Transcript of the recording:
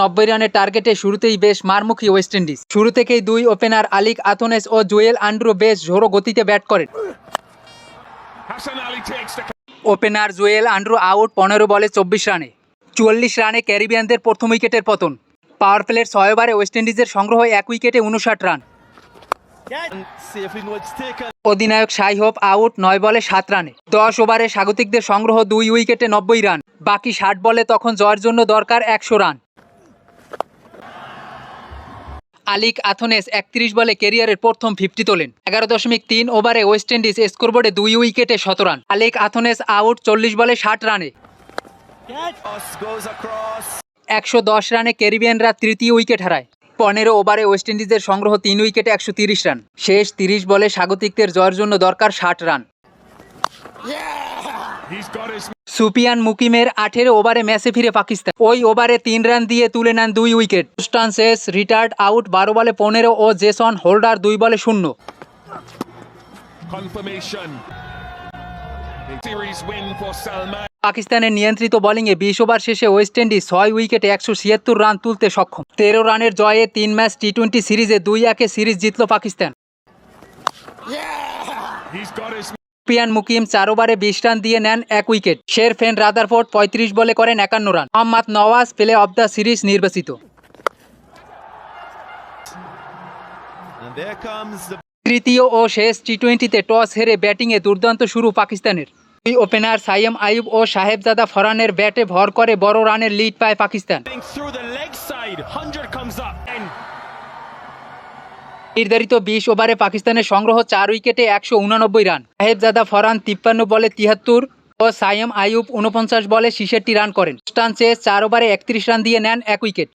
নব্বই রানের টার্গেটে শুরুতেই বেশ মারমুখী ওয়েস্ট ইন্ডিজ। শুরু থেকেই দুই ওপেনার আলিক আথনেস ও জুয়েল আন্ড্রু বেশ ঝোড়ো গতিতে ব্যাট করেন। ওপেনার জুয়েল আন্ড্রু আউট পনেরো বলে চব্বিশ রানে। চুয়াল্লিশ রানে ক্যারিবিয়ানদের প্রথম উইকেটের পতন। পাওয়ার প্লের ছয় ওভারে ওয়েস্ট ইন্ডিজের সংগ্রহ এক উইকেটে উনষাট রান. অধিনায়ক সাই হোপ আউট নয় বলে সাত রানে। দশ ওভারে স্বাগতিকদের সংগ্রহ দুই উইকেটে নব্বই রান। বাকি ষাট বলে তখন জয়ের জন্য দরকার একশো রান। আলিক আথনেস একত্রিশ বলে কেরিয়ারের প্রথম ফিফটি তোলেন। এগারো দশমিক তিন ওভারে ওয়েস্ট ইন্ডিজ স্কোরবোর্ডে দুই উইকেটে শত রান। আলিক আথনেস আউট চল্লিশ বলে ষাট রানে. একশো দশ রানে ক্যারিবিয়ানরা তৃতীয় উইকেট হারায়। পনেরো ওভারে ওয়েস্ট ইন্ডিজের সংগ্রহ তিন উইকেটে একশো তিরিশ রান। শেষ তিরিশ বলে স্বাগতিকদের জয়ের জন্য দরকার ষাট রান। সুপিয়ান মুকিমের আঠেরো ওভারে ম্যাচে ফিরে পাকিস্তান। ওই ওভারে তিন রান দিয়ে তুলে নেন দুই উইকেট। স্টানসেস রিটায়ার্ড আউট বারো বলে পনেরো ও জেসন হোল্ডার দুই বলে শূন্য. পাকিস্তানের নিয়ন্ত্রিত বোলিংয়ে বিশ ওভার শেষে ওয়েস্ট ইন্ডিজ ছয় উইকেটে একশো ছিয়াত্তর রান তুলতে সক্ষম। তেরো রানের জয়ে তিন ম্যাচ টি টোয়েন্টি সিরিজে দুই একে সিরিজ জিতল পাকিস্তান। সুপিয়ান মুকিম চার ওভারে বিশ রান দিয়ে নেন এক উইকেট। শের ফেন রাদারফোর্ড পঁয়ত্রিশ বলে করেন একান্ন run. Mohammad Nawaz player of the series নির্বাচিত। তৃতীয় ও শেষ টি টোয়েন্টিতে টস হেরে ব্যাটিংয়ে দুর্দান্ত শুরু পাকিস্তানের। দুই ওপেনার সাইম আইয়ুব ও সাহেবজাদা ফরানের ব্যাটে ভর করে বড় রানের লিড পায় পাকিস্তান। নির্ধারিত বিশ ওভারে পাকিস্তানের সংগ্রহ চার উইকেটে একশো উনানব্বই রান। সাহেবজাদা ফরান তিপ্পান্ন বলে তিয়াত্তর ও সাইম আয়ুব উনপঞ্চাশ বলে ছিষট্টি রান করেন। স্টান চেয়ে চার ওভারে একত্রিশ রান দিয়ে নেন এক উইকেট।